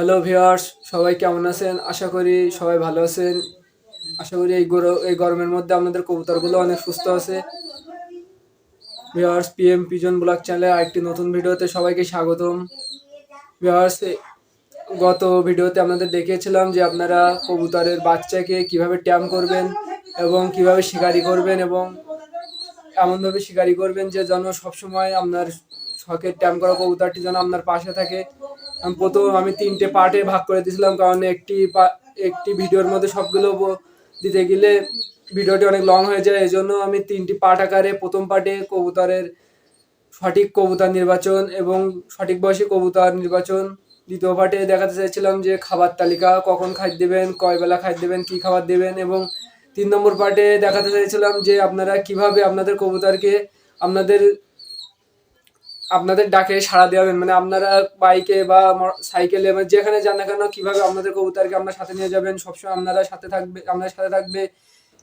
Hello viewers সবাই কেমন আছেন? আশা করি সবাই ভালো আছেন। আশা করি এই এই গরমের মধ্যে আপনাদের কবুতরগুলো অনেক সুস্থ আছে। ভিউয়ার্স পিএম পিজন ব্লগ চ্যানেলে আরেকটি নতুন ভিডিওতে সবাইকে স্বাগতম। ভিউয়ার্স গত ভিডিওতে আপনাদের দেখিয়েছিলাম যে আপনারা কবুতরের বাচ্চাকে কীভাবে ট্যাম করবেন এবং কীভাবে শিকারি করবেন এবং এমনভাবে শিকারি করবেন যে যেন সবসময় আপনার শখের ট্যাম করা কবুতরটি যেন আপনার পাশে থাকে। প্রথম আমি তিনটে পার্টে ভাগ করে দিয়েছিলাম, কারণ একটি একটি ভিডিওর মধ্যে সবগুলো দিতে গেলে ভিডিওটি অনেক লং হয়ে যায়, এই জন্য আমি তিনটি পার্ট আকারে প্রথম পার্টে কবুতরের সঠিক কবুতর নির্বাচন এবং সঠিক বয়সী কবুতর নির্বাচন। দ্বিতীয় পার্টে দেখাতে চাইছিলাম যে খাবার তালিকা, কখন খাদ্য দেবেন, কয় বেলা খাদ্য দেবেন, কী খাবার দেবেন এবং তিন নম্বর পার্টে দেখাতে চাইছিলাম যে আপনারা কীভাবে আপনাদের কবুতরকে আপনাদের আপনাদের ডাকে সাড়া দেওয়াবেন মানে আপনারা বাইকে বা সাইকেলে বা যেখানে যান না কেন, কীভাবে আপনাদের কবুতরকে আপনার সাথে নিয়ে যাবেন, সবসময় আপনারা সাথে থাকবে আপনার সাথে থাকবে,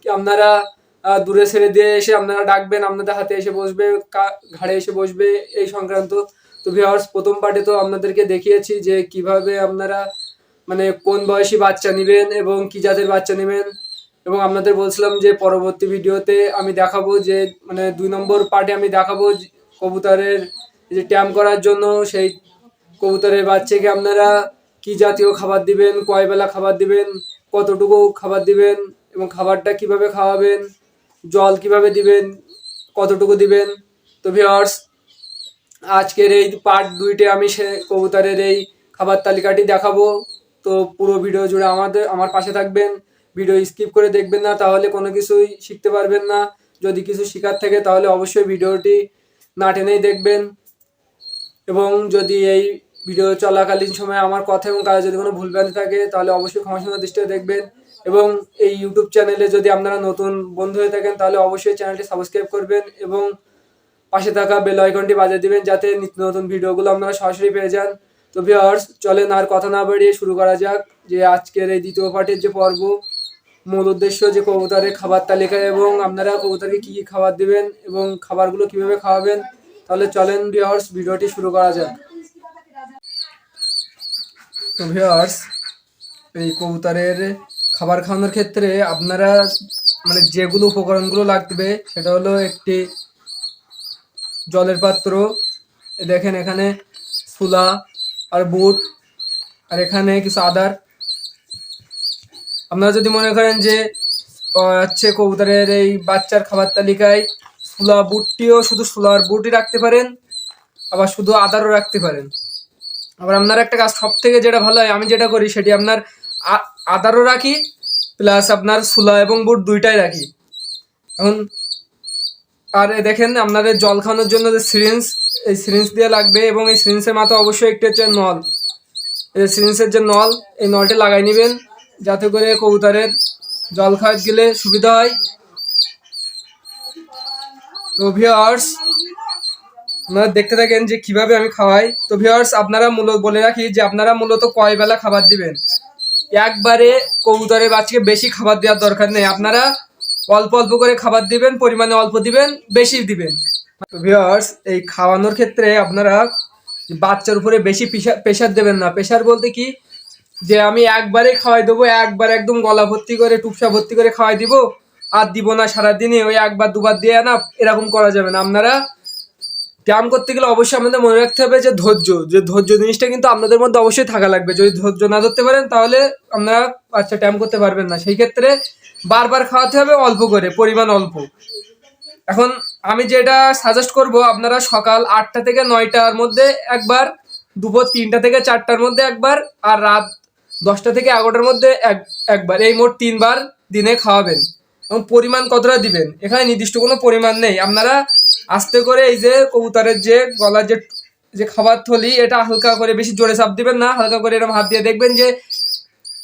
কি আপনারা দূরে ছেড়ে দিয়ে এসে আপনারা ডাকবেন, আপনাদের হাতে এসে বসবে ঘাড়ে এসে বসবে, এই সংক্রান্ত। তো ভিওয়ার্স প্রথম পার্টে তো আপনাদেরকে দেখিয়েছি যে কীভাবে আপনারা মানে কোন বয়সী বাচ্চা নেবেন এবং কি জাতের বাচ্চা নেবেন। এবং আপনাদের বলছিলাম যে পরবর্তী ভিডিওতে আমি দেখাবো যে মানে দুই নম্বর পার্টে আমি দেখাবো কবুতরের যে ট্যাম করার জন্য সেই কবুতরের বাচ্চাকে আপনারা কি জাতীয় খাবার দিবেন, কয় বেলা খাবার দিবেন, কতটুকু খাবার দিবেন এবং খাবারটা কীভাবে খাওয়াবেন, জল কীভাবে দিবেন, কতটুকু দিবেন? তো ভিওয়ার্স আজকের এই পার্ট দুইটে আমি সে কবুতরের এই খাবার তালিকাটি দেখাবো। তো পুরো ভিডিও জুড়ে আমাদের, আমার পাশে থাকবেন। ভিডিও স্কিপ করে দেখবেন না, তাহলে কোনো কিছুই শিখতে পারবেন না। যদি কিছু শেখার থাকে, তাহলে অবশ্যই ভিডিওটি না টেনেই দেখবেন। এবং যদি এই ভিডিও চলাকালীন সময় আমার কথা এবং কাজে যদি কোনো ভুলভ্রান্তি থাকে, তাহলে অবশ্যই ক্ষমাসুন্দর দৃষ্টিতে দেখবেন। এবং এই ইউটিউব চ্যানেলে যদি আপনারা নতুন বন্ধু হয়ে থাকেন, তাহলে অবশ্যই চ্যানেলটি সাবস্ক্রাইব করবেন এবং পাশে থাকা বেল আইকনটি বাজিয়ে দিবেন, যাতে নিত্য নতুন ভিডিওগুলো আপনারা সরাসরি পেয়ে যান। তো ভিউয়ার্স চলেন আর কথা না বাড়িয়ে শুরু করা যাক যে আজকের এই দ্বিতীয় পার্টের যে পর্ব। মূল উদ্দেশ্য যে কবুতরের খাবার তালিকা এবং আপনারা কবুতরকে কী কী খাবার দেবেন এবং খাবারগুলো কীভাবে খাওয়াবেন তাহলে চলেন ভিউয়ার্স ভিডিওটি শুরু করা যাক। তো ভিউয়ার্স এই কবুতরের খাবার খাওয়ানোর ক্ষেত্রে আপনারা মানে যেগুলো উপকরণগুলো লাগবে, সেটা হলো একটি জলের পাত্র। দেখেন এখানে সুলা আর বুট, আর এখানে কিছু আদার। আপনারা যদি মনে করেন যে হচ্ছে কবুতরের এই বাচ্চার খাবার তালিকায় সুলা বুটটিও শুধু সুলা আর বুটই রাখতে পারেন, আবার শুধু আদারও রাখতে পারেন। আবার আপনার একটা কাজ সব থেকে যেটা ভালো হয়, আমি যেটা করি সেটি আপনার আদারও রাখি প্লাস আপনার সুলা এবং বুট দুইটাই রাখি। এখন, আর দেখেন আপনাদের জল খাওয়ানোর জন্য যে সিরিঞ্জ এই সিরিঞ্জ দিয়ে লাগবে এবং এই সিরিঞ্জের মাথা অবশ্যই একটি হচ্ছে নল। এই সিরিঞ্জের যে নল, এই নলটি লাগাই নেবেন, যাতে করে কবুতরের জল খাওয়াতে গেলে সুবিধা হয়। তো ভিওয়ার্স আপনারা দেখতে থাকেন যে কীভাবে আমি খাওয়াই। তো ভিওয়ার্স আপনারা মূলত বলে রাখি যে আপনারা মূলত কয় বেলা খাবার দিবেন? একবারে কবুতরের বাচ্চাকে বেশি খাবার দেওয়ার দরকার নেই। আপনারা অল্প অল্প করে খাবার দিবেন, পরিমাণে অল্প দিবেন, বেশি দিবেন। তো ভিওয়ার্স এই খাওয়ানোর ক্ষেত্রে আপনারা বাচ্চার উপরে বেশি প্রেশার দেবেন না। প্রেশার বলতে কি? যে আমি একবারে খাওয়াই দেবো, একবার একদম গলা ভর্তি করে, টুপসা ভর্তি করে খাওয়াই দিব আর দিব না সারাদিনে ওই একবার দুবার দিয়ে না, এরকম করা যাবে না। আপনারা ব্যায়াম করতে গেলে অবশ্যই আমাদের মনে রাখতে হবে যে ধৈর্য যে ধৈর্য জিনিসটা কিন্তু আপনাদের মধ্যে অবশ্যই থাকা লাগবে। যদি ধৈর্য না ধরতে পারেন, তাহলে আপনারা আচ্ছা ট্যাম করতে পারবেন না। সেই ক্ষেত্রে বারবার খাওয়াতে হবে, অল্প করে, পরিমাণ অল্প। এখন আমি যেটা সাজেস্ট করব, আপনারা সকাল আটটা থেকে নয়টার মধ্যে একবার, দুপুর তিনটা থেকে চারটার মধ্যে একবার, আর রাত দশটা থেকে এগারোটার মধ্যে এক, একবার। এই মোট তিনবার দিনে খাওয়াবেন। এবং পরিমাণ কতটা দিবেন? এখানে নির্দিষ্ট কোনো পরিমাণ নেই। আপনারা আস্তে করে এই যে কবুতরের যে গলার যে যে খাবার থলি, এটা হালকা করে বেশি জোরে চাপ দিবেন না। হালকা করে এরকম হাত দিয়ে দেখবেন যে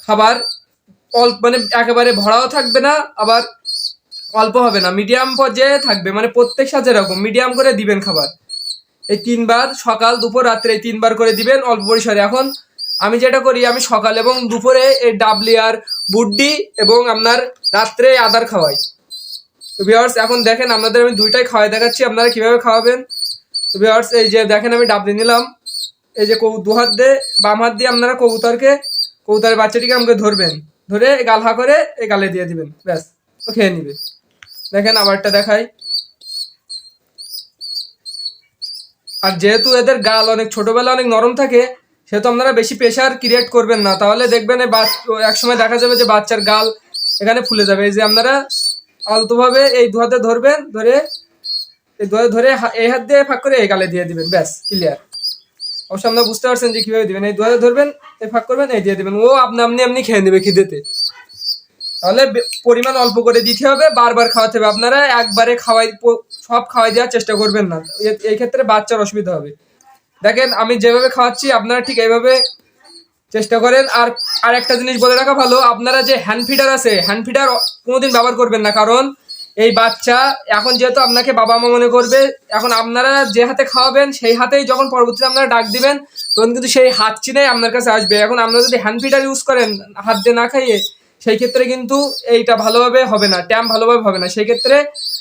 খাবার অল্প মানে একেবারে ভরাও থাকবে না, আবার অল্প হবে না। মিডিয়াম পর্যায়ে থাকবে। মানে প্রত্যেক সাথে এরকম। মিডিয়াম করে দিবেন খাবার। এই তিনবার সকাল, দুপুর, রাত্রে এই তিনবার করে দিবেন অল্প পরিসরে। এখন আমি যেটা করি, আমি সকাল এবং দুপুরে এই ডাবলি আর বুড্ডি এবং আপনার রাত্রে আদার খাওয়াই। ভিওয়ার্স এখন দেখেন আপনাদের আমি দুইটাই খাওয়াই দেখাচ্ছি, আপনারা কীভাবে খাওয়াবেন? ভিওয়ার্স এই যে দেখেন আমি ডাবলি নিলাম। এই যে দু হাত দিয়ে, বাম হাত দিয়ে আপনারা কবুতরকে, কবুতরের বাচ্চাটিকে আমাকে ধরবেন। ধরে গাল হা করে এই গালে দিয়ে দিবেন, ব্যাস, ও খেয়ে নিবে। দেখেন আবারটা দেখাই। আর যেহেতু এদের গাল অনেক ছোটবেলা অনেক নরম থাকে সেহেতু আপনারা বেশি প্রেশার ক্রিয়েট করবেন না। তাহলে দেখবেন এই বাচ- এক সময় দেখা যাবে যে বাচ্চার গাল এখানে ফুলে যাবে। এই যে আপনারা আলতোভাবে এই দু হাতে ধরবেন, ধরে এই দু হাতে ধরে এই হাত দিয়ে ফাঁক করে এই গালে দিয়ে দিবেন। ব্যাস ক্লিয়ার অবশ্য আপনারা বুঝতে পারছেন যে কীভাবে দিবেন। এই দু হাতে ধরবেন, এই ফাঁক করবেন, এই দিয়ে দিবেন। ও আপনি আপনি আপনি খেয়ে নেবে খিদেতে। তাহলে পরিমাণ অল্প করে দিতে হবে, বারবার খাওয়াতে হবে। আপনারা একবারে খাওয়াই সব খাওয়াই দেওয়ার চেষ্টা করবেন না। এই ক্ষেত্রে বাচ্চার অসুবিধা হবে। দেখেন, আমি যেভাবে খাওয়াচ্ছি, আপনারা ঠিক এইভাবে চেষ্টা করেন। আর আর একটা জিনিস বলে রাখা ভালো, আপনারা যে হ্যান্ড ফিডার আছে হ্যান্ড ফিডার কোনোদিন ব্যবহার করবেন না, কারণ এই বাচ্চা এখন যেহেতু আপনাকে বাবা মা মনে করবে, এখন আপনারা যে হাতে খাওয়াবেন, সেই হাতেই যখন পরবর্তীতে আপনারা ডাক দিবেন, তখন কিন্তু সেই হাত চিনেই আপনার কাছে আসবে। এখন আপনারা যদি হ্যান্ড ফিডার ইউজ করেন, হাত দিয়ে না খাইয়ে, সেই ক্ষেত্রে কিন্তু এইটা ভালোভাবে হবে না ট্যাম ভালোভাবে হবে না। সেই ক্ষেত্রে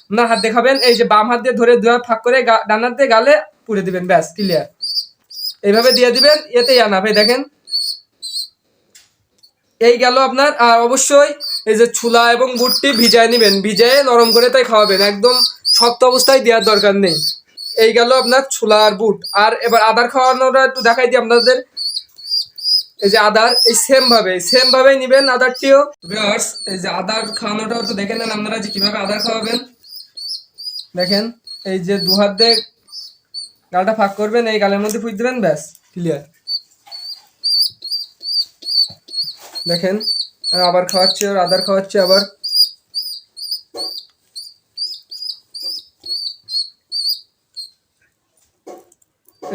আপনার হাত দেখাবেন এই যে বাম হাত দিয়ে ধরে দু হাত ফাঁক করে ডান হাত দিয়ে গালে পুড়ে দিবেন, ব্যাস ক্লিয়ার এইভাবে দিয়ে দিবেন, এতেই আনাবে দেখেন। এই গেল আপনার, আর অবশ্যই এই যে ছুলা এবং গুড়টি ভিজায় নেবেন। ভিজায় নরম করে তাই খাওয়াবেন। একদম শক্ত অবস্থায় দেওয়ার দরকার নেই। এই গেল আপনার ছুলা আর বুট আর এবার আদার খাওয়ানোটা একটু দেখাই দিই আপনাদের। এই যে আদার, এই সেম ভাবে সেম ভাবেই নিবেন আদারটিও। ভিউয়ার্স এই যে আদার খাওয়ানোটা একটু দেখে নেন আপনারা যে কীভাবে আদার খাওয়াবেন। দেখেন, এই যে দু হাত দিয়ে গালটা ফাঁক করবেন, এই গালের মধ্যে ফুট দিবেন, ব্যাস ক্লিয়ার দেখেন, আবার খাওয়াচ্ছে আর আদার খাওয়াচ্ছে আবার।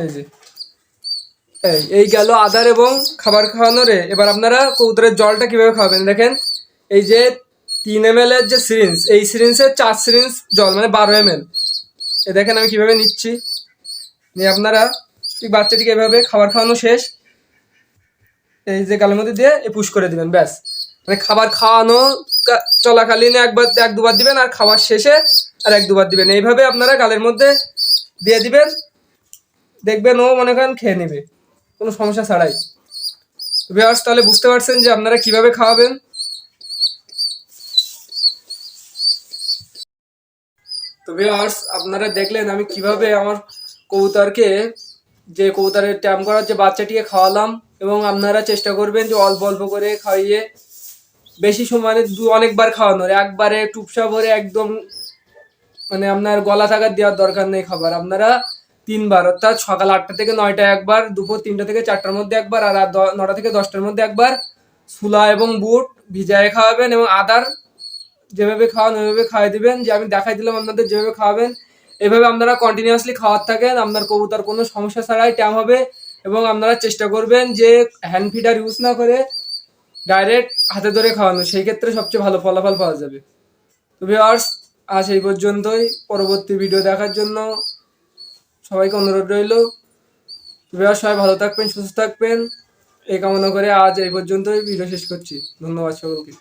এই যে, এই এই গেল আদার এবং খাবার খাওয়ানোরে এবার আপনারা কবুতরের জলটা কীভাবে খাওয়াবেন? দেখেন, এই যে তিন এম এর যে সিরিঞ্জ এই সিরিঞ্জের চার সিরিঞ্জ জল মানে বারো এম এ দেখেন আমি কীভাবে নিচ্ছি। নিয়ে আপনারা ঠিক বাচ্চাটিকে এভাবে খাবার খাওয়ানো শেষ, এই যে গালের মধ্যে দিয়ে এই পুশ করে দিবেন, ব্যাস। মানে খাবার খাওয়ানো চলাকালীন একবার এক দুবার দিবেন আর খাবার শেষে আর এক দুবার দিবেন। এইভাবে আপনারা গালের মধ্যে দিয়ে দিবেন, দেখবেন ও মনে করেন খেয়ে নেবে, কোনো সমস্যা ছাড়াই। ভিউয়ার্স তাহলে বুঝতে পারছেন যে আপনারা কীভাবে খাওয়াবেন। তো ভিউয়ার্স আপনারা দেখলেন আমি কীভাবে আমার কবুতরকে, যে কবুতরের ট্যাম করার যে বাচ্চাটিকে খাওয়ালাম এবং আপনারা চেষ্টা করবেন যে অল্প অল্প করে খাইয়ে বেশি সময় দু অনেকবার খাওয়ানোর। একবারে টুপসা ভরে একদম মানে আপনার গলা থাকার দেওয়ার দরকার নেই খাবার। আপনারা তিনবার, অর্থাৎ সকাল আটটা থেকে নয়টা একবার, দুপুর তিনটা থেকে চারটার মধ্যে একবার, আর নটা থেকে দশটার মধ্যে একবার সুলা এবং বুট ভিজায় খাওয়াবেন এবং আদার যেভাবে খাওয়ান ওইভাবে খাওয়াই দিবেন। যে আমি দেখাই দিলাম আপনাদের যেভাবে খাওয়াবেন এভাবে আপনারা কন্টিনিউয়াসলি খাওয়ার থাকেন, আপনার কবুতর কোনো সমস্যা ছাড়াই ট্যাম হবে এবং আপনারা চেষ্টা করবেন যে হ্যান্ড ফিডার ইউজ না করে ডাইরেক্ট হাতে ধরে খাওয়ানো। সেই ক্ষেত্রে সবচেয়ে ভালো ফলাফল পাওয়া যাবে। তো ভিউয়ার্স আজ এই পর্যন্তই। পরবর্তী ভিডিও দেখার জন্য সবাইকে অনুরোধ রইল। ভিউয়ার্স সবাই ভালো থাকবেন, সুস্থ থাকবেন। এই কামনা করে আজ এই পর্যন্তই। ভিডিও শেষ করছি। ধন্যবাদ সকলকে।